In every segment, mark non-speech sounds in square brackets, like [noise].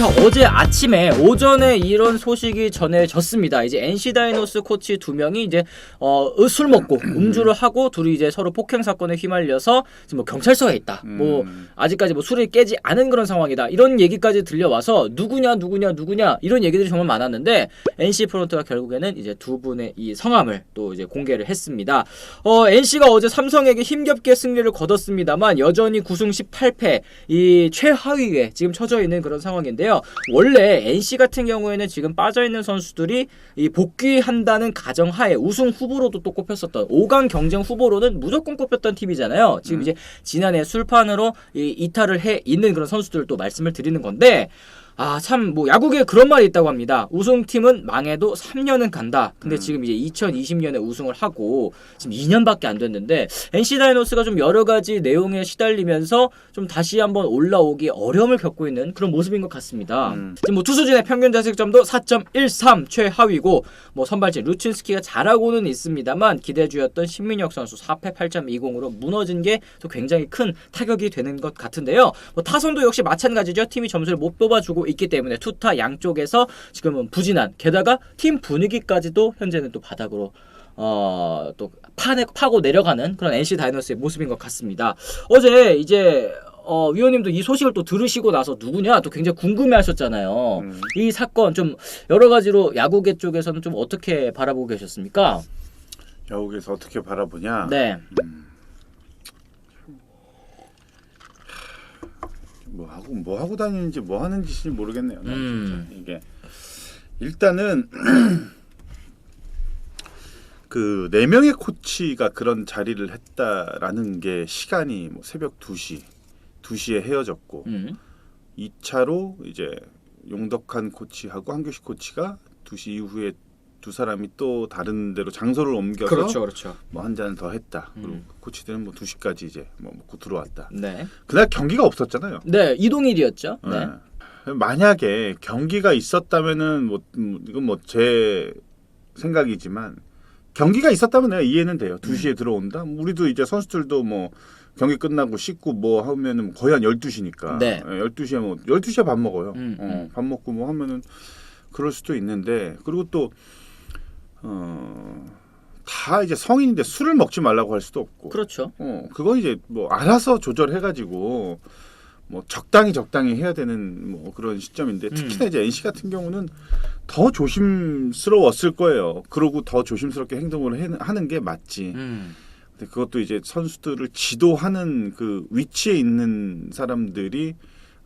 자 어제 아침에 오전에 이런 소식이 전해졌습니다. 이제 NC 다이노스 코치 두 명이 이제 어, 술 먹고 음주를 하고 둘이 이제 서로 폭행 사건에 휘말려서 지금 뭐 경찰서에 있다. 뭐 음. 아직까지 뭐 술이 깨지 않은 그런 상황이다. 이런 얘기까지 들려와서 누구냐 누구냐 누구냐 이런 얘기들이 정말 많았는데 NC 프론트가 결국에는 이제 두 분의 이 성함을 또 이제 공개를 했습니다. 어, NC가 어제 삼성에게 힘겹게 승리를 거뒀습니다만 여전히 9승 18패 이 최하위에 지금 처져 있는 그런 상황인데요. 원래 NC 같은 경우에는 지금 빠져 있는 선수들이 이 복귀한다는 가정하에 우승 후보로도 또 꼽혔었던 5강 경쟁 후보로는 무조건 꼽혔던 팀이잖아요. 지금 이제 지난해 술판으로 이 이탈을 해 있는 그런 선수들도 말씀을 드리는 건데 아 참 뭐 야구에 그런 말이 있다고 합니다. 우승팀은 망해도 3년은 간다. 근데 지금 이제 2020년에 우승을 하고 지금 2년밖에 안 됐는데 NC 다이노스가 좀 여러 가지 내용에 시달리면서 좀 다시 한번 올라오기 어려움을 겪고 있는 그런 모습인 것 같습니다. 음. 지금 뭐 투수진의 평균 자책점도 4.13 최하위고 뭐 선발진 루친스키가 잘하고는 있습니다만 기대주였던 신민혁 선수 4패 8.20으로 무너진 게 또 굉장히 큰 타격이 되는 것 같은데요. 뭐 타선도 역시 마찬가지죠. 팀이 점수를 못 뽑아주고 있기 때문에 투타 양쪽에서 지금은 부진한 게다가 팀 분위기까지도 현재는 또 바닥으로 어, 또 파내, 파고 내려가는 그런 NC 다이너스의 모습인 것 같습니다. 어제 이제 어, 위원님도 이 소식을 또 들으시고 나서 누구냐 또 굉장히 궁금해 하셨잖아요. 음. 이 사건 좀 여러 가지로 야구계 쪽에서는 좀 어떻게 바라보고 계셨습니까? 야구에서 어떻게 바라보냐? 네, 뭐 하고 뭐 하고 다니는지 뭐 하는 짓인지 모르겠네요. 난 음. 진짜. 이게 일단은 [clears throat] 그 네 명의 코치가 그런 자리를 했다라는 게 시간이 뭐 새벽 2시 2시에 헤어졌고 음, 2차로 이제 용덕한 코치하고 한규식 코치가 2시 이후에 두 사람이 또 다른 데로 장소를 옮겨서 그렇죠, 그렇죠. 뭐 한 잔을 더 했다. 그리고 음. 코치들은 뭐 2시까지 이제 뭐 먹고 들어왔다. 네, 그날 경기가 없었잖아요. 네 이동일이었죠. 네, 네. 만약에 경기가 있었다면은 뭐 음, 이건 뭐 제 생각이지만 경기가 있었다면 내가 이해는 돼요. 음. 2시에 들어온다. 우리도 이제 선수들도 뭐 경기 끝나고 씻고 뭐 하면은 거의 한 12시니까. 네. 12시에 뭐 12시에 밥 먹어요. 음, 어, 음. 밥 먹고 뭐 하면은 그럴 수도 있는데 그리고 또 어, 다 이제 성인인데 술을 먹지 말라고 할 수도 없고. 그렇죠. 어, 그건 이제 뭐 알아서 조절해가지고 뭐 적당히 적당히 해야 되는 뭐 그런 시점인데 음. 특히나 이제 NC 같은 경우는 더 조심스러웠을 거예요. 그러고 더 조심스럽게 행동을 해, 하는 게 맞지. 음, 근데 그것도 이제 선수들을 지도하는 그 위치에 있는 사람들이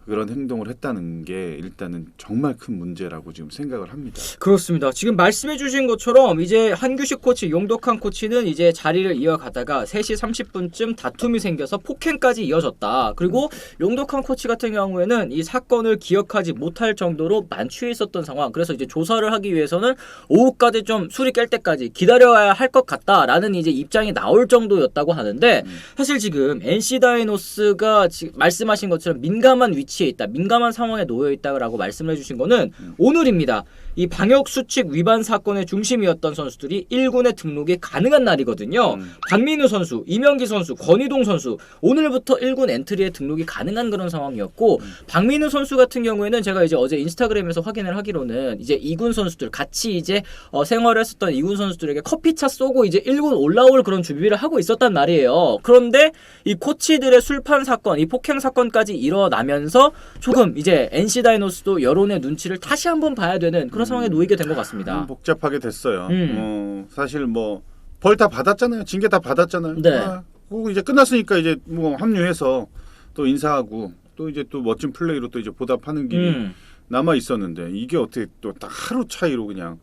그런 행동을 했다는 게 일단은 정말 큰 문제라고 지금 생각을 합니다. 그렇습니다. 지금 말씀해 주신 것처럼 이제 한규식 코치, 용덕한 코치는 이제 자리를 이어가다가 3시 30분쯤 다툼이 생겨서 폭행까지 이어졌다. 그리고 용덕한 코치 같은 경우에는 이 사건을 기억하지 못할 정도로 만취해 있었던 상황. 그래서 이제 조사를 하기 위해서는 오후까지 좀 술이 깰 때까지 기다려야 할 것 같다라는 이제 입장이 나올 정도였다고 하는데 음. 사실 지금 NC 다이노스가 지금 말씀하신 것처럼 민감한 위치 에 있다, 민감한 상황에 놓여 있다라고 말씀을 해주신 거는 음. 오늘입니다. 이 방역 수칙 위반 사건의 중심이었던 선수들이 1군에 등록이 가능한 날이거든요. 음. 박민우 선수, 이명기 선수, 권희동 선수 오늘부터 1군 엔트리에 등록이 가능한 그런 상황이었고 음. 박민우 선수 같은 경우에는 제가 이제 어제 인스타그램에서 확인을 하기로는 이제 2군 선수들 같이 이제 어, 생활을 했었던 2군 선수들에게 커피차 쏘고 이제 1군 올라올 그런 준비를 하고 있었단 말이에요. 그런데 이 코치들의 술판 사건, 이 폭행 사건까지 일어나면서 조금 이제 NC 다이노스도 여론의 눈치를 다시 한번 봐야 되는 그런 상황에 놓이게 된 것 같습니다. 음, 복잡하게 됐어요. 음. 어, 사실 뭐 벌 다 받았잖아요. 징계 다 받았잖아요. 네. 아, 그리고 이제 끝났으니까 이제 뭐 합류해서 또 인사하고 또 이제 또 멋진 플레이로 또 이제 보답하는 길이 음. 남아 있었는데 이게 어떻게 또 딱 하루 차이로 그냥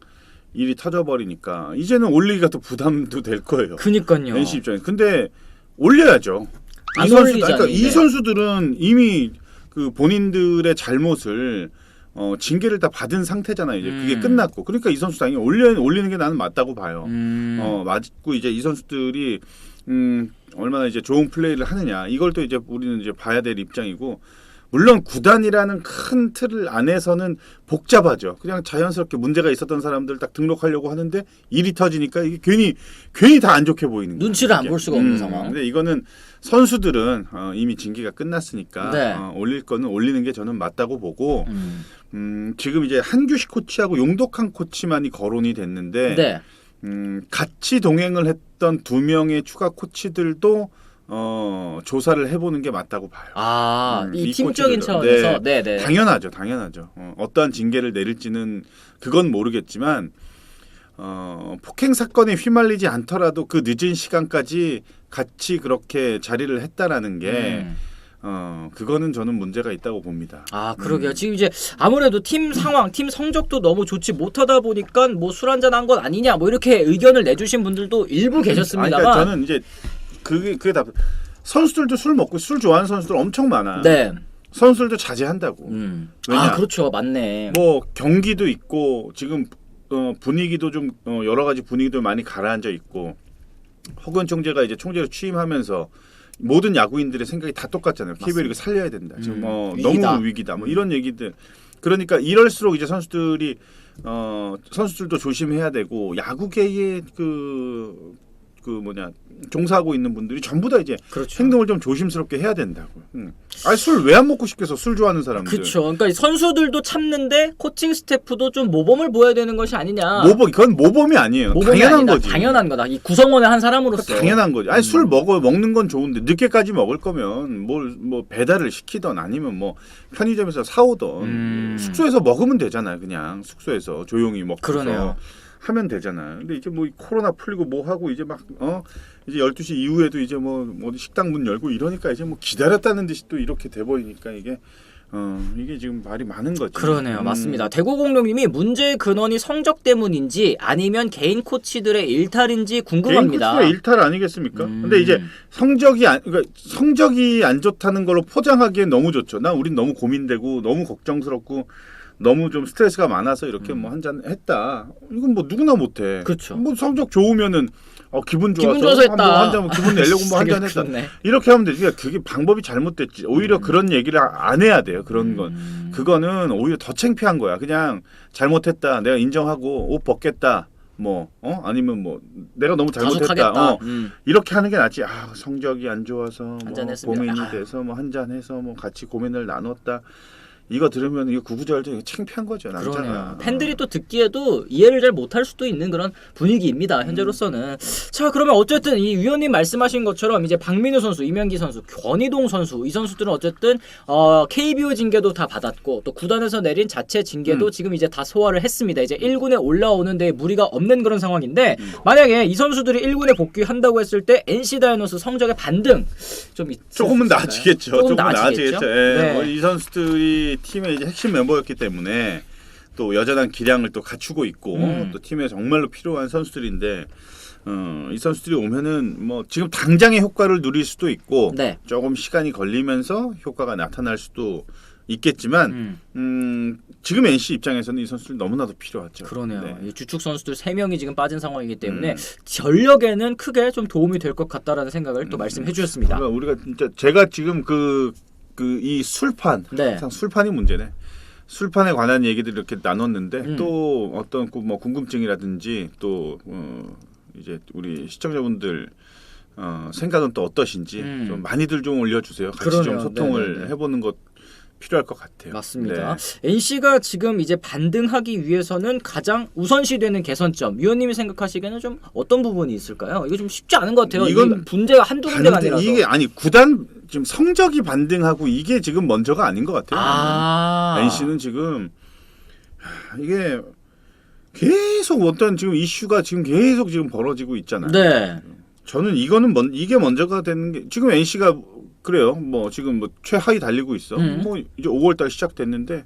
일이 터져버리니까 이제는 올리기가 또 부담도 될 거예요. 그니까요. NC 입장에서. 근데 올려야죠. 안이 선수, 그러니까. 이 선수들은 이미 그 본인들의 잘못을 어, 징계를 다 받은 상태잖아요. 이제 그게 음. 끝났고. 그러니까 이 선수 당연히 올려 올리는 게 나는 맞다고 봐요. 음. 어, 맞고 이제 이 선수들이 음, 얼마나 이제 좋은 플레이를 하느냐. 이걸 또 이제 우리는 이제 봐야 될 입장이고 물론 구단이라는 큰 틀 안에서는 복잡하죠. 그냥 자연스럽게 문제가 있었던 사람들 딱 등록하려고 하는데 일이 터지니까 이게 괜히 괜히 다 안 좋게 보이는 거예요. 눈치를 안. 볼 수가 없는 상황. 근데 이거는 선수들은 어, 이미 징계가 끝났으니까 네. 어, 올릴 거는 올리는 게 저는 맞다고 보고 음. 음, 지금 이제 한규식 코치하고 용덕한 코치만이 거론이 됐는데 네. 음, 같이 동행을 했던 두 명의 추가 코치들도 어, 조사를 해보는 게 맞다고 봐요. 아, 음, 이 팀적인. 차원에서 네, 네. 당연하죠, 당연하죠. 어, 어떠한 징계를 내릴지는 그건 모르겠지만 어, 폭행 사건에 휘말리지 않더라도 그 늦은 시간까지 같이 그렇게 자리를 했다라는 게 음. 어, 그거는 저는 문제가 있다고 봅니다. 아 그러게요. 음. 지금 이제 아무래도 팀 상황, 팀 성적도 너무 좋지 못하다 보니까 뭐 술 한잔 한 건 아니냐 뭐 이렇게 의견을 내주신 분들도 일부 아니, 계셨습니다만. 그러니까 저는 이제 그게 그게 다 선수들도 술 먹고 술 좋아하는 선수들 엄청 많아. 네. 선수들도 자제한다고. 음. 왜냐? 아 그렇죠, 맞네. 뭐 경기도 있고 지금 어, 분위기도 좀 어, 여러 가지 분위기도 많이 가라앉아 있고 허근 총재가 이제 총재로 취임하면서 모든 야구인들의 생각이 다 똑같잖아요. KBO 리그 살려야 된다. 지금 음, 어, 위기다. 너무 위기다. 뭐 이런 얘기들. 그러니까 이럴수록 이제 선수들이 어 선수들도 조심해야 되고 야구계의 그, 그 뭐냐 종사하고 있는 분들이 전부 다 이제 그렇죠. 행동을 좀 조심스럽게 해야 된다고. 음. 아니 술왜 안 먹고 싶겠어? 술 좋아하는 사람들. 그렇죠. 그러니까 이 선수들도 참는데 코칭 스태프도 좀 모범을 보여야 되는 것이 아니냐. 모범 그건 모범이 아니에요. 모범이 당연한 아니다. 거지. 당연한 거다. 이 구성원의 한 사람으로서. 당연한 거지. 아니 음. 술 먹어 먹는 건 좋은데 늦게까지 먹을 거면 뭘 뭐 배달을 시키던 아니면 뭐 편의점에서 사오던 음. 숙소에서 먹으면 되잖아요. 그냥 숙소에서 조용히 먹고 그러네요. 하면 되잖아요. 근데 이제 뭐 코로나 풀리고 뭐 하고 이제 막 어 이제 12시 이후에도 이제 뭐 어디 식당 문 열고 이러니까 이제 뭐 기다렸다는 듯이 또 이렇게 돼 버리니까 이게 어 이게 지금 말이 많은 거지. 그러네요. 음. 맞습니다. 대구공룡님이 문제의 근원이 성적 때문인지 아니면 개인 코치들의 일탈인지 개인 궁금합니다. 코치가 일탈 아니겠습니까? 음. 근데 이제 성적이 안 그러니까 성적이 안 좋다는 걸로 포장하기엔 너무 좋죠. 난 우린 너무 고민되고 너무 걱정스럽고 너무 좀 스트레스가 많아서 이렇게 뭐 한 잔 했다. 이건 뭐 누구나 못해. 음. 그렇죠. 뭐 성적 좋으면은 어, 기분 좋아서 기분 좋아서 했다. 한잔 기분 내려고 뭐 [laughs] 한 잔 했다. 그렇네. 이렇게 하면 되지. 그러니까 그게 방법이 잘못됐지. 오히려 그런 얘기를 안 해야 돼요. 그런 건. 음. 그거는 오히려 더 창피한 거야. 그냥 잘못했다. 내가 인정하고 옷 벗겠다. 뭐 어? 아니면 뭐 내가 너무 잘못했다. 어. 음. 이렇게 하는 게 낫지. 아, 성적이 안 좋아서 뭐. 고민이 아유. 돼서 뭐 한잔 해서 뭐 같이 고민을 나눴다. 이거 들으면 이거 구구절절 이거 창피한 거죠, 남자가. 그러네요. 팬들이 또 듣기에도 이해를 잘 못할 수도 있는 그런 분위기입니다. 현재로서는. 자, 그러면 어쨌든 이 위원님 말씀하신 것처럼 이제 박민우 선수, 이명기 선수, 권희동 선수 이 선수들은 어쨌든 어, KBO 징계도 다 받았고 또 구단에서 내린 자체 징계도 음. 지금 이제 다 소화를 했습니다. 이제 1군에 올라오는 데 무리가 없는 그런 상황인데 음. 만약에 이 선수들이 1군에 복귀한다고 했을 때 NC 다이노스 성적의 반등 좀 있- 조금은 있을까요? 나아지겠죠. 조금 조금 나아지겠죠? 나아지겠죠. 예. 네. 뭐 이 선수들이 팀의 이제 핵심 멤버였기 때문에 또 여전한 기량을 또 갖추고 있고 음. 또 팀에 정말로 필요한 선수들인데 어, 이 선수들이 오면은 뭐 지금 당장의 효과를 누릴 수도 있고 네. 조금 시간이 걸리면서 효과가 나타날 수도 있겠지만 음. 음, 지금 NC 입장에서는 이 선수들 너무나도 필요하죠. 그러네요. 네. 이 주축 선수들 세 명이 지금 빠진 상황이기 때문에 음. 전력에는 크게 좀 도움이 될 것 같다라는 생각을 또 말씀해 주셨습니다. 그러니까 우리가 진짜 제가 지금 그 그 이 술판 네. 항상 술판이 문제네. 술판에 관한 얘기들 이렇게 나눴는데 음. 또 어떤 그뭐 궁금증이라든지 또 어, 이제 우리 시청자분들 어, 생각은 또 어떠신지 음. 좀 많이들 좀 올려주세요. 같이 그러네요. 좀 소통을 네네네. 해보는 것 필요할 것 같아요. 맞습니다. 네. NC가 지금 이제 반등하기 위해서는 가장 우선시되는 개선점. 위원님이 생각하시기에는 좀 어떤 부분이 있을까요? 이거 좀 쉽지 않은 것 같아요. 이건 분재가 한두 군데가 반등, 아니라서. 이게 아니 구단 지금 성적이 반등하고 이게 지금 먼저가 아닌 것 같아요. 아. NC는 지금 하, 이게 계속 어떤 지금 이슈가 지금 계속 지금 벌어지고 있잖아요. 네. 저는 이거는 먼 이게 먼저가 되는 게 지금 NC가 그래요. 뭐 지금 뭐 최하위 달리고 있어. 음. 뭐 이제 5월 달 시작됐는데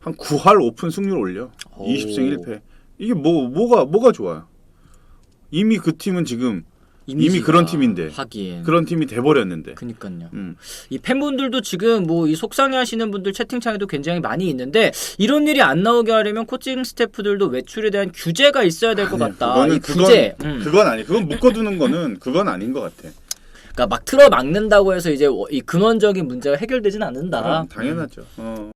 한 9할 오픈 승률 올려. 오. 20승 1패. 이게 뭐 뭐가 뭐가 좋아요? 이미 그 팀은 지금 이미 그런 팀인데. 하기엔. 그런 팀이 돼 버렸는데. 그니까요. 음. 이 팬분들도 지금 뭐 이 속상해하시는 분들 채팅창에도 굉장히 많이 있는데 이런 일이 안 나오게 하려면 코칭 스태프들도 외출에 대한 규제가 있어야 될 것 같다. 그거는 이 그건- 규제. 음. 그건 아니. 그건 묶어두는 거는 그건 아닌 것 같아. 그러니까 막 틀어 막는다고 해서 이제 이 근원적인 문제가 해결되진 않는다. 그럼 당연하죠. 어.